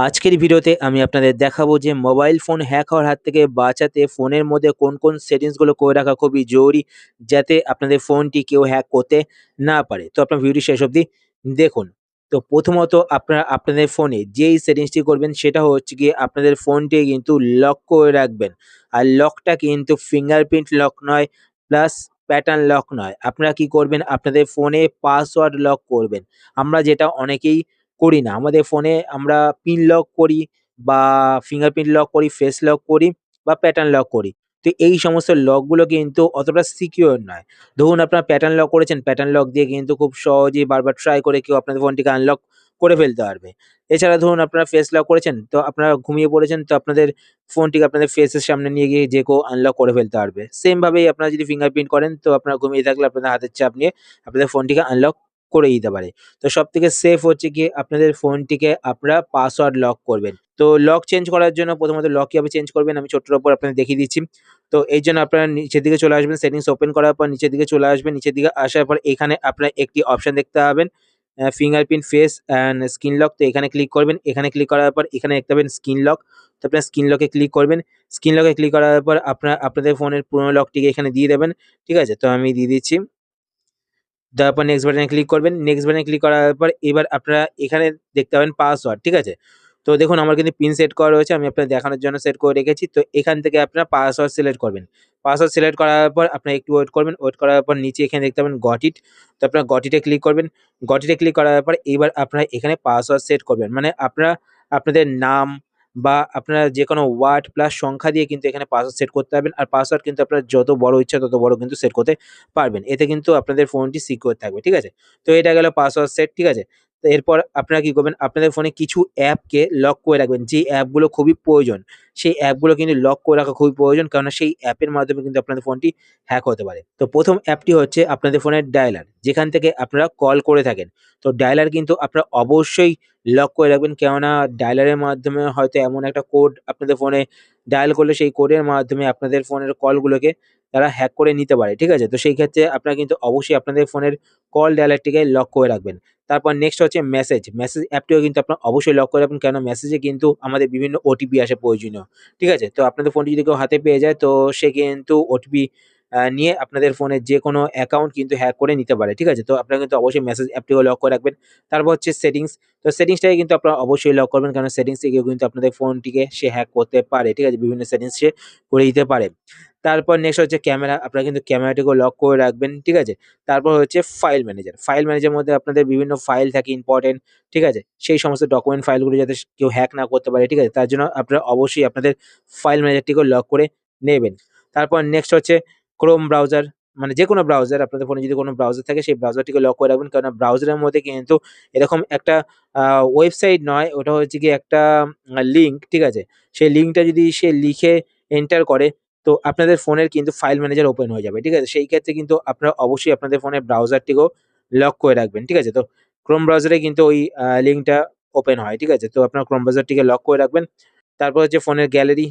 আজকের ভিডিওতে আমি আপনাদের দেখাবো যে মোবাইল ফোন হ্যাক হওয়ার হাত থেকে বাঁচাতে ফোনের মধ্যে কোন কোন সেটিংসগুলো করে রাখা খুবই জরুরি যাতে আপনাদের ফোনটি কেউ হ্যাক করতে না পারে। তো আপনার ভিডিওটি শেষ অবধি দেখুন। তো প্রথমত আপনারা আপনাদের ফোনে যেই সেটিংসটি করবেন সেটা হচ্ছে গিয়ে আপনাদের ফোনটি কিন্তু লক করে রাখবেন। আর লকটা কিন্তু ফিঙ্গারপ্রিন্ট লক নয় প্লাস প্যাটার্ন লক নয়। আপনারা কি করবেন? আপনাদের ফোনে পাসওয়ার্ড লক করবেন। আমরা যেটা অনেকেই করি না। আমাদের ফোনে আমরা পিন লক করি বা ফিঙ্গারপ্রিন্ট লক করি ফেস লক করি বা প্যাটার্ন লক করি। তো এই সমস্ত লকগুলো কিন্তু অতটা সিকিওর নয়। ধরুন আপনারা প্যাটার্ন লক করেছেন প্যাটার্ন লক দিয়ে কিন্তু খুব সহজেই বারবার ট্রাই করে কেউ আপনাদের ফোনটিকে আনলক করে ফেলতে পারবে। এছাড়া ধরুন আপনারা ফেস লক করেছেন, তো আপনারা ঘুমিয়ে পড়েছেন, তো আপনাদের ফোনটিকে আপনাদের ফেসের সামনে নিয়ে গিয়ে যে কেউ আনলক করে ফেলতে পারবে। সেমভাবেই আপনারা যদি ফিঙ্গারপ্রিন্ট করেন, তো আপনারা ঘুমিয়ে থাকলে আপনাদের হাতের চাপ নিয়ে আপনাদের ফোনটিকে আনলক করে দিতে পারে। তো সব থেকে সেফ হচ্ছে গিয়ে আপনাদের ফোনটিকে আপনারা পাসওয়ার্ড লক করবেন। তো লক চেঞ্জ করার জন্য প্রথমত লক কীভাবে চেঞ্জ করবেন আমি ছোট্টর ওপর আপনাদের দেখিয়ে দিচ্ছি। তো এই জন্য আপনারা নিচের দিকে চলে আসবেন সেটিংস ওপেন করার পর নিচের দিকে চলে আসবেন, নিচের দিকে আসার পর এখানে আপনারা একটি অপশন দেখতে পাবেন fingerprint face and screen lock তো এখানে ক্লিক করবেন, এখানে ক্লিক করার পর এখানে দেখতে পাবেন স্ক্রিন লক তো আপনার স্ক্রিন লকে ক্লিক করবেন। স্ক্রিন লকে ক্লিক করার পর আপনার, আপনাদের ফোনের পুরোনো লকটিকে এখানে দিয়ে দেবেন, ঠিক আছে? তো আমি দিয়ে দিচ্ছি। দেওয়ার পর নেক্সট বাটনে ক্লিক করবেন। নেক্সট বাটনে ক্লিক করার পর এবার আপনারা এখানে দেখতে পাবেন পাসওয়ার্ড ঠিক আছে? তো দেখুন, আমার কিন্তু পিন সেট করা রয়েছে, আমি আপনার দেখানোর জন্য সেট করে রেখেছি। তো এখান থেকে আপনারা পাসওয়ার্ড সিলেক্ট করবেন। পাসওয়ার্ড সিলেক্ট করার পর আপনার একটু ওয়েট করবেন। ওয়েট করার পর নিচে এখানে দেখতে পাবেন গটিট তো আপনার গটিটে ক্লিক করবেন। গটিটে ক্লিক করার পর এবার আপনারা এখানে পাসওয়ার্ড সেট করবেন। মানে আপনারা, আপনাদের নাম বা আপনারা যে কোনো ওয়ার্ড প্লাস সংখ্যা দিয়ে কিন্তু এখানে পাসওয়ার্ড সেট করতে পারবেন। আর পাসওয়ার্ড কিন্তু আপনার যত বড় ইচ্ছা তত বড় কিন্তু সেট করতে পারবেন। এতে কিন্তু আপনাদের ফোনটি সিকিওর থাকবে, ঠিক আছে? তো এটা গেল পাসওয়ার্ড সেট ঠিক আছে? তো এরপর আপনারা কি করবেন? আপনাদের ফোনে কিছু অ্যাপকে লক করে রাখবেন। যে অ্যাপগুলো খুবই প্রয়োজন, সেই অ্যাপগুলো কিন্তু লক করে রাখা খুবই প্রয়োজন, কেননা সেই অ্যাপের মাধ্যমে কিন্তু আপনাদের ফোনটি হ্যাক হতে পারে। তো প্রথম অ্যাপটি হচ্ছে আপনাদের ফোনের ডায়ালার যেখান থেকে আপনারা কল করে থাকেন। তো ডায়ালার কিন্তু আপনারা অবশ্যই লক করে রাখবেন, কেননা ডায়ালারের মাধ্যমে হয়তো এমন একটা কোড আপনাদের ফোনে ডায়াল করলে সেই কোডের মাধ্যমে আপনাদের ফোনের কলগুলোকে তারা হ্যাক করে নিতে পারে, ঠিক আছে? তো সেই ক্ষেত্রে আপনারা কিন্তু অবশ্যই আপনাদের ফোনের কল ডায়ালারটিকে লক করে রাখবেন। তারপর নেক্সট হচ্ছে মেসেজ মেসেজ অ্যাপটিও কিন্তু আপনার অবশ্যই লক করে রাখবেন কেন মেসেজে কিন্তু আমাদের বিভিন্ন ওটিপি আসে প্রয়োজনীয়, ঠিক আছে? তো আপনাদের ফোনটি যদি কেউ হাতে পেয়ে যায়, তো সে কিন্তু ওটিপি নিয়ে আপনাদের ফোনের যে কোনো অ্যাকাউন্ট কিন্তু হ্যাক করে নিতে পারে, ঠিক আছে? তো আপনারা কিন্তু অবশ্যই মেসেজ অ্যাপটিও লক করে রাখবেন। তারপর হচ্ছে সেটিংস তো সেটিংসটাকে কিন্তু আপনারা অবশ্যই লক করবেন কারণ সেটিংস থেকেও কিন্তু আপনাদের ফোনটিকে সে হ্যাক করতে পারে, ঠিক আছে? বিভিন্ন সেটিংস সে করে দিতে পারে। তারপর নেক্সট হচ্ছে ক্যামেরা আপনারা কিন্তু ক্যামেরাটিকেও লক করে রাখবেন, ঠিক আছে? তারপর হচ্ছে ফাইল ম্যানেজার ফাইল ম্যানেজার মধ্যে আপনাদের বিভিন্ন ফাইল থাকে ইম্পর্টেন্ট ঠিক আছে? সেই সমস্ত ডকুমেন্ট ফাইলগুলো যাতে কেউ হ্যাক না করতে পারে, ঠিক আছে? তার জন্য আপনারা অবশ্যই আপনাদের ফাইল ম্যানেজারটিকেও লক করে নেবেন। তারপর নেক্সট হচ্ছে ক্রোম ব্রাউজার মানে যে কোনো ব্রাউজার আপনাদের ফোনে যদি কোনো ব্রাউজার থাকে, সেই ব্রাউজারটিকে লক করে রাখবেন। কারণ ব্রাউজারের মধ্যে কিন্তু এরকম একটা ওয়েবসাইট নয়, ওটা হচ্ছে কি একটা লিঙ্ক ঠিক আছে? সেই লিঙ্কটা যদি সে লিখে এন্টার করে তো আপনাদের ফোনের কিন্তু ফাইল ম্যানেজার ওপেন হয়ে যাবে, ঠিক আছে? সেই ক্ষেত্রে কিন্তু আপনারা অবশ্যই আপনাদের ফোনের ব্রাউজারটিকেও লক করে রাখবেন, ঠিক আছে? তো ক্রোম ব্রাউজারে কিন্তু ওই লিঙ্কটা ওপেন হয়, ঠিক আছে? তো আপনার ক্রোম ব্রাউজারটিকে লক করে রাখবেন। তারপর হচ্ছে ফোনের গ্যালারি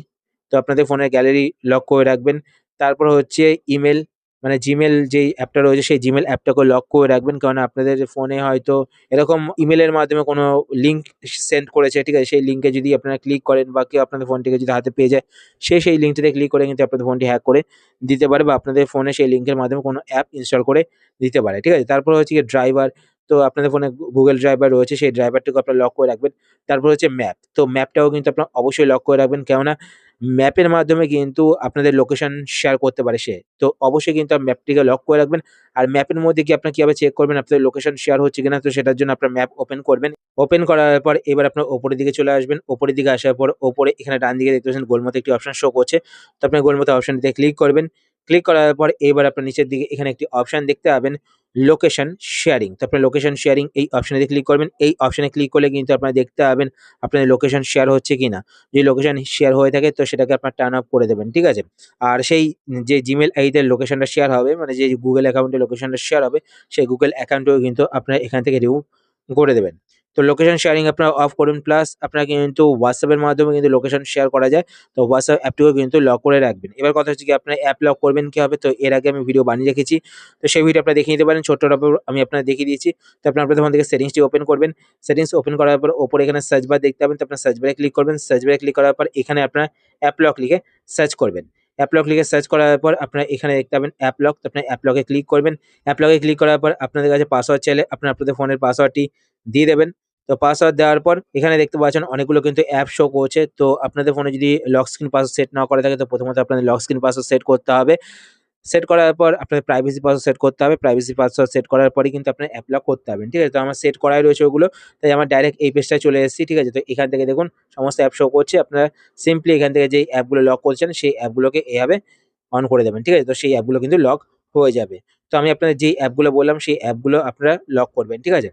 তো আপনাদের ফোনের গ্যালারি লক করে রাখবেন। তারপর হচ্ছে ইমেল মানে জিমেল যেই অ্যাপটা রয়েছে, সেই জিমেল অ্যাপটাকে লক করে রাখবেন। কারণ আপনাদের ফোনে হয়তো এরকম ইমেলের মাধ্যমে কোনো লিঙ্ক সেন্ড করেছে, ঠিক আছে? সেই লিঙ্কে যদি আপনারা ক্লিক করেন বা কেউ আপনাদের ফোনটিকে যদি হাতে পেয়ে যায়, সে সেই লিঙ্কটিতে ক্লিক করে কিন্তু আপনাদের ফোনটি হ্যাক করে দিতে পারে বা আপনাদের ফোনে সেই লিঙ্কের মাধ্যমে কোনো অ্যাপ ইনস্টল করে দিতে পারে, ঠিক আছে? তারপর হচ্ছে গিয়ে ড্রাইভার তো আপনাদের ফোনে গুগল ড্রাইভার রয়েছে, সেই ড্রাইভারটিকে আপনারা লক করে রাখবেন। তারপর হচ্ছে ম্যাপ তো ম্যাপটাও কিন্তু আপনারা অবশ্যই লক করে রাখবেন। কেননা ম্যাপের মাধ্যমে কিন্তু আপনাদের লোকেশন শেয়ার করতে পারে সে। তো অবশ্যই কিন্তু ম্যাপটিকে লক করে রাখবেন। আর ম্যাপের মধ্যে কি আপনার কীভাবে চেক করবেন, আপনাদের লোকেশন শেয়ার হচ্ছে কিনা, তো সেটার জন্য আপনার ম্যাপ ওপেন করবেন। ওপেন করার পর এবার আপনার ওপরের দিকে চলে আসবেন। ওপরের দিকে আসার পর ওপরে এখানে ডান দিকে দেখতে পাচ্ছেন গোলমতো একটি অপশন শো করছে। তো আপনি গোলমতো অপশনটিতে ক্লিক করবেন। ক্লিক করার পর এবার আপনার নিচের দিকে এখানে একটি অপশন দেখতে পাবেন। লোকেশন শেয়ারিং তো আপনার লোকেশন শেয়ারিং এই অপশানে ক্লিক করবেন। এই অপশানে ক্লিক করলে কিন্তু আপনারা দেখতে পাবেন আপনাদের লোকেশন শেয়ার হচ্ছে কি না যদি লোকেশন শেয়ার হয়ে থাকে তো সেটাকে আপনার টার্ন অফ করে দেবেন, ঠিক আছে? আর সেই যে জিমেল আইডিতে লোকেশনটা শেয়ার হবে মানে যে গুগল অ্যাকাউন্টে লোকেশনটা শেয়ার হবে, সেই গুগল অ্যাকাউন্টেও কিন্তু আপনারা এখান থেকে রিমুভ করে দেবেন। তো লোকেশন শেয়ারিং আপনারা অফ করুন প্লাস আপনারা কিন্তু হোয়াটসঅ্যাপের মাধ্যমে কিন্তু লোকেশন শেয়ার করা যায়। তো হোয়াটসঅ্যাপ অ্যাপটিও কিন্তু লক করে রাখবেন। এবার কথা হচ্ছে কি, আপনার অ্যাপ লক করবেন কীভাবে? তো এর আগে আমি ভিডিও বানিয়ে রেখেছি। তো সেই ভিডিও আপনারা দেখে নিতে পারেন। ছোট্টটার উপর আমি আপনার দেখিয়ে দিয়েছি। তো আপনার প্রথম থেকে সেটিংসটি ওপেন করবেন। সেটিংস ওপেন করার পর ওপরে এখানে সার্চ বার দেখতে পাবেন। তো আপনার সার্চ বারে ক্লিক করবেন। সার্চ বারে ক্লিক করার পর এখানে আপনার অ্যাপ লক লিখে সার্চ করবেন। অ্যাপ লক লিখে সার্চ করার পর আপনারা এখানে দেখতে পাবেন অ্যাপ লক তো আপনার অ্যাপ লকে ক্লিক করবেন। অ্যাপ লকে ক্লিক করার পর আপনাদের কাছে পাসওয়ার্ড চাইলে আপনার আপনাদের ফোনের পাসওয়ার্ডটি দিয়ে দেবেন। তো পাসওয়ার্ড দেওয়ার পর এখানে দেখতে পাচ্ছেন অনেকগুলো কিন্তু অ্যাপ শো করছে। তো আপনাদের ফোনে যদি লক স্ক্রিন পাসওয়ার্ড সেট না করা থাকে, তো প্রথমত আপনাদের লক স্ক্রিন পাসওয়ার্ড সেট করতে হবে। সেট করার পর আপনাদের প্রাইভেসি পাসওয়ার্ড সেট করতে হবে। প্রাইভেসি পাসওয়ার্ড সেট করার পরে কিন্তু আপনার অ্যাপ লক করতে হবে, ঠিক আছে? তো আমার সেট করাই রয়েছে ওগুলো, তাই আমার ডাইরেক্ট এই পেজটায় চলে এসেছি, ঠিক আছে? তো এখান থেকে দেখুন সমস্ত অ্যাপ শো করছে। আপনারা সিম্পলি এখান থেকে যেই অ্যাপগুলো লক করছেন, সেই অ্যাপগুলোকে এভাবে অন করে দেবেন, ঠিক আছে? তো সেই অ্যাপগুলো কিন্তু লক হয়ে যাবে। তো আমি আপনাদের যেই অ্যাপগুলো বললাম, সেই অ্যাপগুলো আপনারা লক করবেন, ঠিক আছে?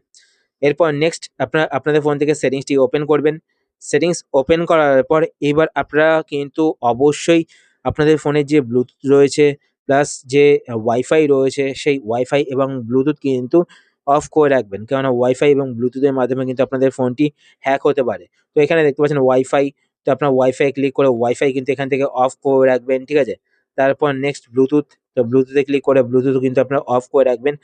এরপর নেক্সট আপনারা, আপনাদের ফোন থেকে সেটিংসটি ওপেন করবেন। সেটিংস ওপেন করার পর এবার আপনারা কিন্তু অবশ্যই আপনাদের ফোনের যে ব্লুটুথ রয়েছে প্লাস যে ওয়াইফাই রয়েছে, সেই ওয়াইফাই এবং ব্লুটুথ কিন্তু অফ করে রাখবেন। কেননা ওয়াইফাই এবং ব্লুটুথের মাধ্যমে কিন্তু আপনাদের ফোনটি হ্যাক হতে পারে। তো এখানে দেখতে পাচ্ছেন ওয়াইফাই তো আপনার ওয়াইফাই ক্লিক করে ওয়াইফাই কিন্তু এখান থেকে অফ করে রাখবেন, ঠিক আছে? তারপর নেক্সট ব্লুটুথ তো ব্লুটুথে ক্লিক করে ব্লুটুথ কিন্তু আপনারা অফ করে রাখবেন।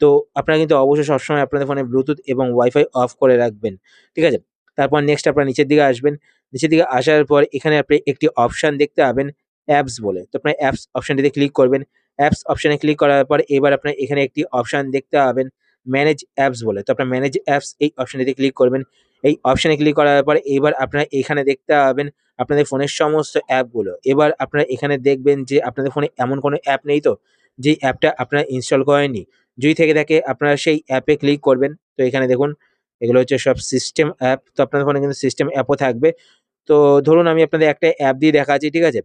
তো আপনারা কিন্তু অবশ্যই সবসময় আপনাদের ফোনে ব্লুটুথ এবং ওয়াইফাই অফ করে রাখবেন, ঠিক আছে? তারপর নেক্সট আপনারা নিচের দিকে আসবেন, নিচের দিকে আসার পর এখানে আপনি একটি অপশান দেখতে পাবেন অ্যাপস বলে। তো আপনার অ্যাপস অপশানটিতে ক্লিক করবেন। অ্যাপস অপশানে ক্লিক করার পর এবার আপনার এখানে একটি অপশান দেখতে পাবেন ম্যানেজ অ্যাপস বলে। তো আপনার ম্যানেজ অ্যাপস এই অপশানটিতে ক্লিক করবেন। এই অপশানে ক্লিক করার পর এবার আপনারা এখানে দেখতে পাবেন আপনাদের ফোনের সমস্ত অ্যাপগুলো এবার আপনারা এখানে দেখবেন যে আপনাদের ফোনে এমন কোনো অ্যাপ নেই তো যেই অ্যাপটা আপনারা ইনস্টল করেননি। যদি থেকে থাকে আপনারা সেই অ্যাপে ক্লিক করবেন। তো এখানে দেখুন, এগুলো হচ্ছে সব সিস্টেম অ্যাপ তো আপনাদের ফোনে কিন্তু সিস্টেম অ্যাপও থাকবে। তো ধরুন আমি আপনাদের একটা অ্যাপ দিয়ে দেখাচ্ছি, ঠিক আছে?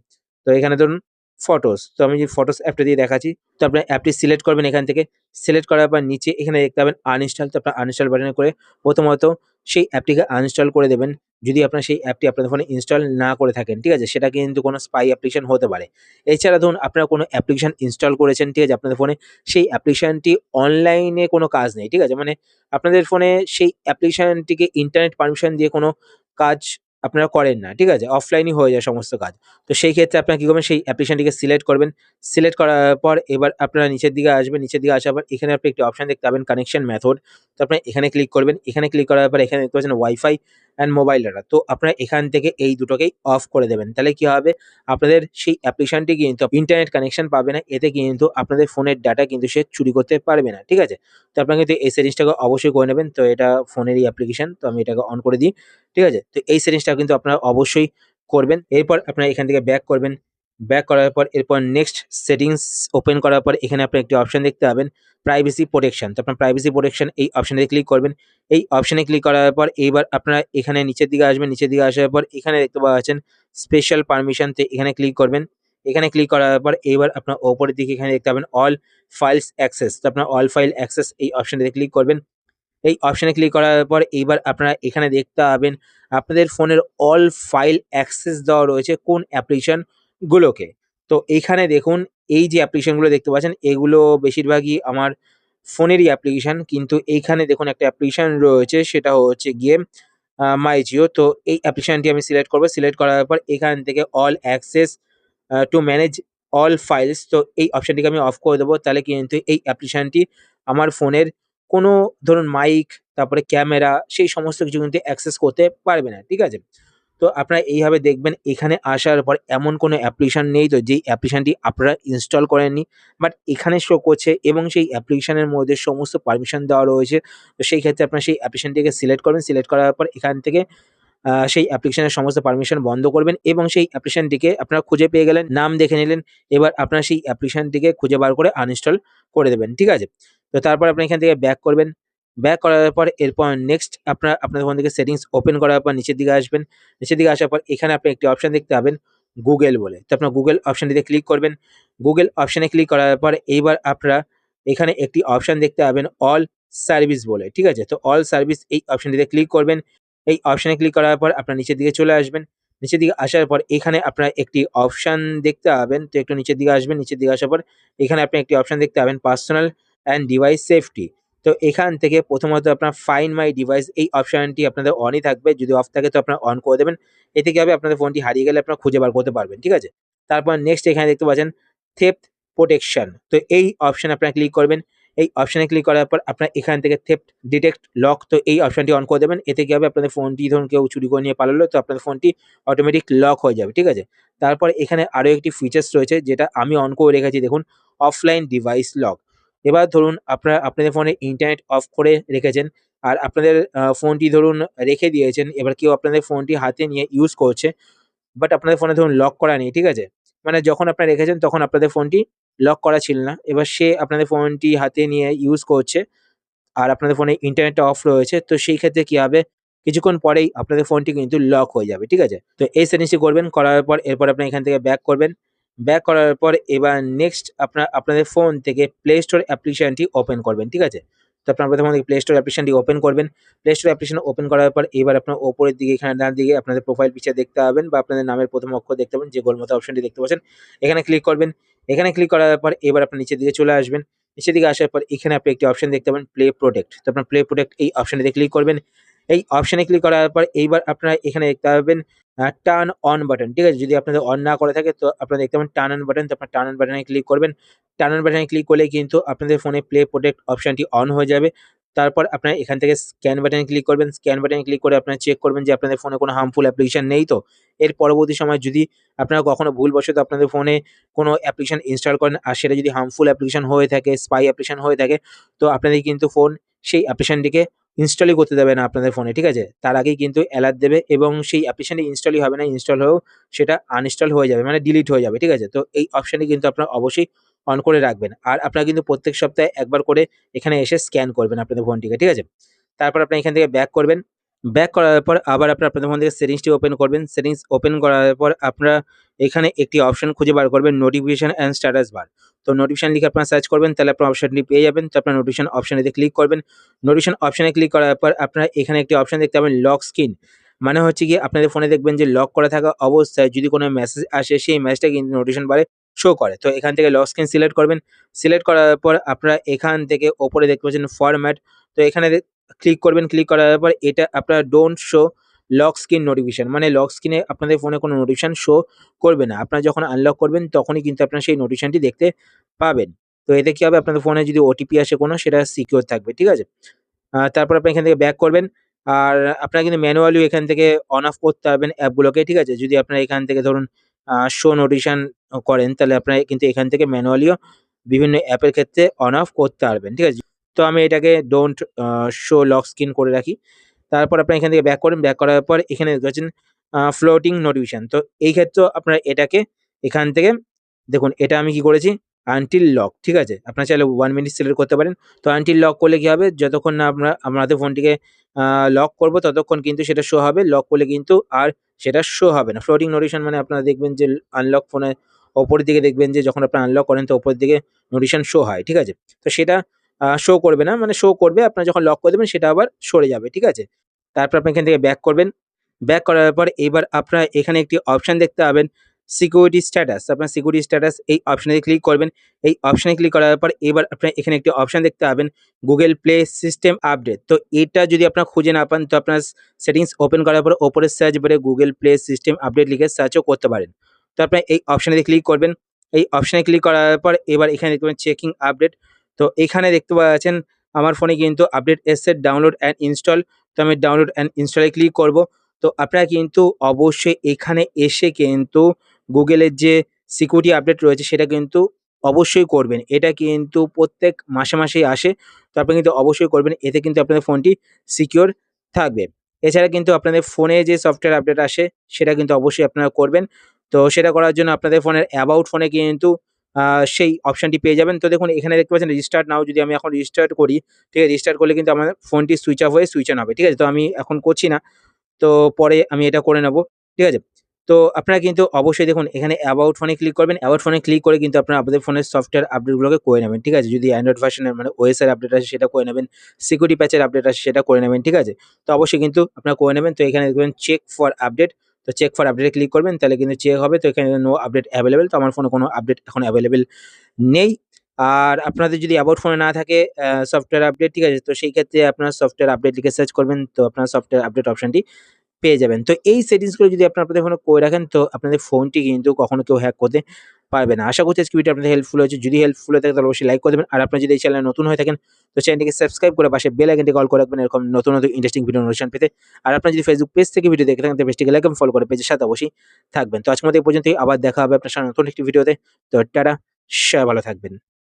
তো এখানে ধরুন ফটোস তো আমি যে ফটোস অ্যাপটা দিয়ে দেখাচ্ছি, তো আপনার অ্যাপটি সিলেক্ট করবেন এখান থেকে। সিলেক্ট করার পর নিচে এখানে দেখতে পাবেন আনইনস্টল তো আপনার আনইনস্টল বাটনে করে প্রথমত সেই অ্যাপটিকে আনইনস্টল করে দেবেন। যদি আপনার সেই অ্যাপটি আপনাদের ফোনে ইনস্টল না করে থাকেন, ঠিক আছে? সেটা কিন্তু কোনো স্পাই অ্যাপ্লিকেশন হতে পারে। এছাড়া ধরুন, আপনারা কোনো অ্যাপ্লিকেশান ইনস্টল করেছেন, ঠিক আছে? আপনাদের ফোনে সেই অ্যাপ্লিকেশানটি অনলাইনে কোনো কাজ নেই, ঠিক আছে? মানে আপনাদের ফোনে সেই অ্যাপ্লিকেশানটিকে ইন্টারনেট পারমিশন দিয়ে কোনো কাজ আপনারা করেন না, ঠিক আছে? অফলাইনই হয়ে যায় সমস্ত কাজ। তো সেই ক্ষেত্রে আপনারা কী করবেন? সেই অ্যাপ্লিকেশনটিকে সিলেক্ট করবেন। সিলেক্ট করার পর এবার আপনারা নিচের দিকে আসবেন। নিচের দিকে আসার পর এখানে আপনি একটি অপশান দেখতে পাবেন কানেকশন মেথড তো আপনি এখানে ক্লিক করবেন। এখানে ক্লিক করার পর এখানে দেখতে পাচ্ছেন ওয়াইফাই অ্যান্ড মোবাইল ডাটা তো আপনারা এখান থেকে এই দুটোকেই অফ করে দেবেন। তাহলে কি হবে? আপনাদের সেই অ্যাপ্লিকেশনটি কিন্তু ইন্টারনেট কানেকশন পাবে না। এতে কিন্তু আপনাদের ফোনের ডাটা কিন্তু সে চুরি করতে পারবে না। ঠিক আছে? তো আপনারা কিন্তু এই সেটিংসটাকে অবশ্যই করে নেবেন। তো এটা ফোনেরই অ্যাপ্লিকেশন তো আমি এটাকে অন করে দিই। ঠিক আছে? তো এই সেটিংসটা কিন্তু আপনারা অবশ্যই করবেন। এরপর আপনারা এখান থেকে ব্যাক করবেন। ব্যাক করার পর, এরপর নেক্সট সেটিংস ওপেন করার পর, এখানে আপনার একটি অপশান দেখতে পাবেন প্রাইভেসি প্রোটেকশন তো আপনার প্রাইভেসি প্রোটেকশন এই অপশানে ক্লিক করবেন। এই অপশানে ক্লিক করার পর, এইবার আপনারা এখানে নিচের দিকে আসবেন। নিচের দিকে আসার পর, এখানে দেখতে পাওয়া যাচ্ছেন স্পেশাল পারমিশনতে এখানে ক্লিক করবেন। এখানে ক্লিক করার পর, এইবার আপনার ওপরের দিকে এখানে দেখতে পাবেন অল ফাইলস অ্যাক্সেস তো আপনার অল ফাইল অ্যাক্সেস এই অপশানটিতে ক্লিক করবেন। এই অপশানে ক্লিক করার পর, এইবার আপনারা এখানে দেখতে পাবেন, আপনাদের ফোনের অল ফাইল অ্যাক্সেস দেওয়া রয়েছে কোন অ্যাপ্লিকেশনগুলোকে তো এইখানে দেখুন, এই যে অ্যাপ্লিকেশনগুলো দেখতে পাচ্ছেন, এগুলো বেশিরভাগই আমার ফোনেরই অ্যাপ্লিকেশান কিন্তু এইখানে দেখুন একটা অ্যাপ্লিকেশান রয়েছে, সেটা হচ্ছে গিয়ে মাই জিও তো এই অ্যাপ্লিকেশানটি আমি সিলেক্ট করব। সিলেক্ট করার পর এখান থেকে all access to manage all files তো এই অপশানটিকে আমি অফ করে দেবো। তাহলে কিন্তু এই অ্যাপ্লিকেশানটি আমার ফোনের কোনো, ধরুন মাইক তারপরে ক্যামেরা সেই সমস্ত কিছু কিন্তু অ্যাক্সেস করতে পারবে না। ঠিক আছে? তো আপনারা এইভাবে দেখবেন, এখানে আসার পর এমন কোনো অ্যাপ্লিকেশান নেই তো যেই অ্যাপ্লিকেশানটি আপনারা ইনস্টল করেননি। বাট এখানে শো করছে এবং সেই অ্যাপ্লিকেশানের মধ্যে সমস্ত পারমিশন দেওয়া রয়েছে। তো সেই ক্ষেত্রে আপনারা সেই অ্যাপ্লিকেশানটিকে সিলেক্ট করবেন। সিলেক্ট করার পর এখান থেকে সেই অ্যাপ্লিকেশানের সমস্ত পারমিশন বন্ধ করবেন এবং সেই অ্যাপ্লিকেশানটিকে আপনারা খুঁজে পেয়ে গেলেন, নাম দেখে নিলেন, এবার আপনারা সেই অ্যাপ্লিকেশানটিকে খুঁজে বার করে আনইনস্টল করে দেবেন। ঠিক আছে? তো তারপর আপনি এখান থেকে ব্যাক করবেন। ব্যাক করার পর এরপর নেক্সট আপনার, আপনাদের ফোন থেকে সেটিংস ওপেন করার পর নিচের দিকে আসবেন। নিচের দিকে আসার পর এখানে আপনি একটি অপশান দেখতে পাবেন গুগল বলে। তো আপনার গুগল অপশানটিতে ক্লিক করবেন। গুগল অপশানে ক্লিক করার পর এইবার আপনারা এখানে একটি অপশান দেখতে পাবেন অল সার্ভিস বলে, ঠিক আছে? তো অল সার্ভিস এই অপশানটিতে ক্লিক করবেন। এই অপশানে ক্লিক করার পর আপনার নিচের দিকে চলে আসবেন। নিচের দিকে আসার পর এখানে আপনার একটি অপশান দেখতে পাবেন। তো একটু নিচের দিকে আসবেন। নিচের দিকে আসার পর এখানে আপনি একটি অপশান দেখতে পাবেন পার্সোনাল অ্যান্ড ডিভাইস সেফটি তো এখান থেকে প্রথমত আপনার ফাইন মাই ডিভাইস এই অপশনটি আপনাদের অনই থাকবে। যদি অফ থাকে তো আপনার অন করে দেবেন। এতে কি হবে? আপনাদের ফোনটি হারিয়ে গেলে আপনারা খুঁজে বার করতে পারবেন, ঠিক আছে? তারপর নেক্সট এখানে দেখতে পাচ্ছেন থেফট প্রোটেকশন তো এই অপশনে আপনারা ক্লিক করবেন। এই অপশনে ক্লিক করার পর আপনার এখান থেকে থেফট ডিটেক্ট লক তো এই অপশনটি অন করে দেবেন। এতে কি হবে? আপনাদের ফোনটি ধরুন কেউ চুরি করে নিয়ে পালালো, তো আপনাদের ফোনটি অটোমেটিক লক হয়ে যাবে, ঠিক আছে? তারপর এখানে আরও একটি ফিচার্স রয়েছে, যেটা আমি অন করে রেখেছি। দেখুন অফলাইন ডিভাইস লক এবার ধরুন আপনারা, আপনাদের ফোনে ইন্টারনেট অফ করে রেখেছেন, আর আপনাদের ফোনটি ধরুন রেখে দিয়েছেন, এবার কেউ আপনাদের ফোনটি হাতে নিয়ে ইউজ করছে বাট আপনাদের ফোনে ধরুন লক করা নেই, ঠিক আছে? মানে যখন আপনারা রেখেছেন তখন আপনাদের ফোনটি লক করা ছিল না, এবার সে আপনাদের ফোনটি হাতে নিয়ে ইউজ করছে, আর আপনাদের ফোনে ইন্টারনেটটা অফ রয়েছে, তো সেই ক্ষেত্রে কি হবে? কিছুক্ষণ পরেই আপনাদের ফোনটি কিন্তু লক হয়ে যাবে, ঠিক আছে? তো এই সেটিংসটি করবেন, করার পর এরপর আপনি এখান থেকে ব্যাক করবেন ব্যাক করার পর এবার নেক্সট আপনার, আপনাদের ফোন থেকে প্লে স্টোর অ্যাপ্লিকেশনটি ওপেন করবেন, ঠিক আছে? তো আপনার প্রথম প্লে স্টোর অ্যাপ্লিকেশনটি ওপেন করবেন। প্লে স্টোর অ্যাপ্লিকেশন ওপেন করার পর এবার আপনার ওপরের দিকে, এখানে ডান দিকে আপনাদের প্রোফাইল পিকচার দেখতে পাবেন বা আপনাদের নামের প্রথম অক্ষর দেখতে পাবেন, যে গোলমতো অপশনটি দেখতে পাচ্ছেন। এখানে ক্লিক করবেন। এখানে ক্লিক করার পর এবার আপনি নিচের দিকে চলে আসবেন। নিচের দিকে আসার পর এখানে আপনি একটি অপশন দেখতে পাবেন প্লে প্রোটেক্ট তো আপনার প্লে প্রোটেক্ট এই অপশনটিতে ক্লিক করবেন। এই অপশনে ক্লিক করার পর এইবার আপনারা এখানে দেখতে পাবেন টার্ন অন বাটন ঠিক আছে? যদি আপনাদের অন না করে থাকে, তো আপনারা দেখতে পাবেন টার্ন অন বাটন তো আপনার টার্ন অন বাটনে ক্লিক করবেন। টার্ন অন বাটনে ক্লিক করলে কিন্তু আপনাদের ফোনে প্লে প্রোটেক্ট অপশনটি অন হয়ে যাবে। তারপর আপনারা এখান থেকে স্ক্যান বাটনে ক্লিক করবেন। স্ক্যান বাটনে ক্লিক করে আপনারা চেক করবেন যে আপনাদের ফোনে কোনো হার্মফুল অ্যাপ্লিকেশন নেই তো। এর পরবর্তী সময় যদি আপনারা কখনো ভুলবশত আপনাদের ফোনে কোনো অ্যাপ্লিকেশন ইনস্টল করেন আর সেটা যদি হার্মফুল অ্যাপ্লিকেশন হয়ে থাকে স্পাই অ্যাপ্লিকেশন হয়ে থাকে, তো আপনাদের কিন্তু ফোন সেই অ্যাপ্লিকেশনটিকে ইনস্টলই করতে দেবে না আপনাদের ফোনে ঠিক আছে? তার আগেই কিন্তু অ্যালার্ট দেবে এবং সেই অ্যাপ্লিকেশনটি ইনস্টলই হবে না ইনস্টল হয়েও সেটা আনইনস্টল হয়ে যাবে মানে ডিলিট হয়ে যাবে, ঠিক আছে? তো এই অপশানটি কিন্তু আপনারা অবশ্যই অন করে রাখবেন। আর আপনারা কিন্তু প্রত্যেক সপ্তাহে একবার করে এখানে এসে স্ক্যান করবেন আপনাদের ফোনটিকে ঠিক আছে? তারপর আপনি এখান থেকে ব্যাক করবেন। ব্যাক করার পর আবার আপনার আপনাদের ফোন থেকে সেটিংসটি ওপেন করবেন। সেটিংস ওপেন করার পর আপনারা এখানে একটি অপশন খুঁজে বার করবেন নোটিফিকেশন অ্যান্ড স্ট্যাটাস বার তো নোটিফিকেশন লিখে আপনারা সার্চ করবেন, তাহলে আপনার অপশনটি পেয়ে যাবেন। তো আপনার নোটিফিকেশন অপশানেতে ক্লিক করবেন। নোটিফিকেশন অপশানে ক্লিক করার পর আপনারা এখানে একটি অপশন দেখতে পাবেন লক স্ক্রিন মানে হচ্ছে কি আপনাদের ফোনে দেখবেন যে লক করা থাকা অবস্থায় যদি কোনো মেসেজ আসে, সেই মেসেজটা কিন্তু নোটিফিকেশন বারে শো করে। তো এখান থেকে লক স্ক্রিন সিলেক্ট করবেন। সিলেক্ট করার পর আপনারা এখান থেকে ওপরে দেখতে পাচ্ছেন ফরম্যাট তো এখানে ক্লিক করবেন ক্লিক করার পর এটা আপনারা don't show lock screen notification মানে লক স্ক্রিনে আপনাদের ফোনে কোনো নোটিফিকেশন শো করবে না। আপনারা যখন আনলক করবেন, তখনই কিন্তু আপনারা সেই নোটিফিকেশনটি দেখতে পাবেন। তো এতে কি হবে? আপনাদের ফোনে যদি ওটিপি আসে কোনো, সেটা সিকিউর থাকবে, ঠিক আছে? তারপর আপনি এখান থেকে ব্যাক করবেন, আর আপনারা কিন্তু ম্যানুয়ালিও এখান থেকে অন অফ করতে পারবেন অ্যাপগুলোকে, ঠিক আছে? যদি আপনারা এখান থেকে ধরুন শো নোটিফিকেশন করেন, তাহলে আপনারা কিন্তু এখান থেকে ম্যানুয়ালিও বিভিন্ন অ্যাপের ক্ষেত্রে অন অফ করতে পারবেন, ঠিক আছে? তো আমি এটাকে ডোন্ট শো লক স্ক্রিন করে রাখি। তারপর আপনি এখান থেকে ব্যাক করেন। ব্যাক করার পর এখানে দেখতে ফ্লোটিং নোটিফিকেশন তো এই ক্ষেত্রেও আপনারা এটাকে এখান থেকে, দেখুন, এটা আমি কি করেছি? আনটিল লক ঠিক আছে? আপনারা চাইলে ওয়ান মিনিট সিলেক্ট করতে পারেন। তো আনটিল লক করলে কি হবে? যতক্ষণ না আমরা আমাদের ফোনটিকে লক করব, ততক্ষণ কিন্তু সেটা শো হবে। লক করলে কিন্তু আর সেটা শো হবে না। ফ্লোটিং নোটিফিকেশন মানে আপনারা দেখবেন যে আনলক ফোনে ওপরের দিকে দেখবেন যে যখন আপনারা আনলক করেন, তো ওপরের দিকে নোটিফিকেশন শো হয়, ঠিক আছে? তো সেটা শো করবে না। মানে শো করবে, আপনারা যখন লক করে দেবেন, সেটা আবার সরে যাবে, ঠিক আছে? তারপর আপনি এখান থেকে ব্যাক করবেন। ব্যাক করার পর এবার আপনার এখানে একটি অপশান দেখতে পাবেন সিকিউরিটি স্ট্যাটাস আপনার সিকিউরিটি স্ট্যাটাস এই অপশনে ক্লিক করবেন। এই অপশানে ক্লিক করার পর এবার আপনার এখানে একটি অপশান দেখতে পাবেন গুগল প্লে সিস্টেম আপডেট তো এটা যদি আপনার খুঁজে না পান, তো আপনার সেটিংস ওপেন করার পর ওপরে সার্চ বারে গুগল প্লে সিস্টেম আপডেট লিখে সার্চও করতে পারেন। তো আপনার এই অপশানে ক্লিক করবেন। এই অপশানে ক্লিক করার পর এবার এখানে দেখবেন চেকিং আপডেট তো এখানে দেখতে পাচ্ছেন আমার ফোনে কিন্তু আপডেট এসে ডাউনলোড অ্যান্ড ইনস্টল তো আমি ডাউনলোড অ্যান্ড ইনস্টলে ক্লিক করব। তো আপনারা কিন্তু অবশ্যই এখানে এসে কিন্তু গুগলের যে সিকিউরিটি আপডেট রয়েছে, সেটা কিন্তু অবশ্যই করবেন। এটা কিন্তু প্রত্যেক মাসে মাসেই আসে। তো আপনি কিন্তু অবশ্যই করবেন, এতে কিন্তু আপনাদের ফোনটি সিকিওর থাকবে। এছাড়া কিন্তু আপনাদের ফোনে যে সফটওয়্যার আপডেট আসে, সেটা কিন্তু অবশ্যই আপনারা করবেন। তো সেটা করার জন্য আপনাদের ফোনের অ্যাবাউট ফোনে কিন্তু সেই অপশনটি পেয়ে যাবেন। তো দেখুন, এখানে দেখতে পাচ্ছেন রেজিস্টার্ট নাও যদি আমি এখন রেজিস্টার্ট করি, ঠিক আছে? রেজিস্টার করলে কিন্তু আমার ফোনটি সুইচ অফ হয়ে সুইচ অন হবে, ঠিক আছে? তো আমি এখন করছি না। তো পরে আমি এটা করে নেব, ঠিক আছে? তো আপনারা কিন্তু অবশ্যই দেখুন, এখানে অ্যাবাউট ফোনে ক্লিক করবেন। অ্যাবাউট ফোনে ক্লিক করে কিন্তু আপনারা আপনাদের ফোনের সফটওয়্যার আপডেটগুলোকে করে নেবেন, ঠিক আছে? যদি অ্যান্ড্রয়েড ভার্সনের মানে ওএস এর আপডেট আছে সেটা করে নেবেন সিকিউরিটি প্যাচের আপডেট আছে সেটা করে নেবেন, ঠিক আছে? তো অবশ্যই কিন্তু আপনারা করে নেবেন। তো এখানে দেখবেন চেক ফর আপডেট তো চেক ফর আপডেটে ক্লিক করবেন, তাহলে কিন্তু চেক হবে তো এখানে নো আপডেট অ্যাভেলেবেল তো আমার ফোনে কোনো আপডেট এখন অ্যাভেলেবেল নেই আর আপনাদের যদি অ্যাবাউট ফোনে না থাকে সফটওয়্যার আপডেট ঠিক আছে? তো সেই ক্ষেত্রে আপনার সফটওয়্যার আপডেট লিখে সার্চ করবেন, তো আপনার সফটওয়্যার আপডেট অপশানটি পেয়ে যাবেন। তো এই সেটিংসগুলো যদি আপনার আপনাদের ফোনে করে রাখেন, তো আপনাদের ফোনটি কিন্তু কখনো কেউ হ্যাক করতে পারবে না। আশা করছি আজকে ভিডিও আপনাদের হেল্পফুল হয়েছে। যদি হেল্পফুল হয়ে থাকে তাহলে অবশ্যই লাইক করে দেবেন। আর আপনার যদি এই চ্যানেলে নতুন হয়ে থাকেন তো চ্যানেলটিকে সাবস্ক্রাইব করে পাশে বেল আইকনটি কল করে রাখবেন এরকম নতুন, নতুন ইন্টারেস্টিং ভিডিও অনুষ্ঠান পেতে। আর আপনার যদি ফেসবুক পেজ থেকে ভিডিও দেখে থাকেন তো পেজটিকে লাইক এবং ফলো করে পেজের সাথে অবশ্যই থাকবেন। তো আজকের মতো এই পর্যন্তই আবার দেখা হবে আপনার সাথে নতুন একটি ভিডিওতে। তো টাটা, সবাই ভালো থাকবেন।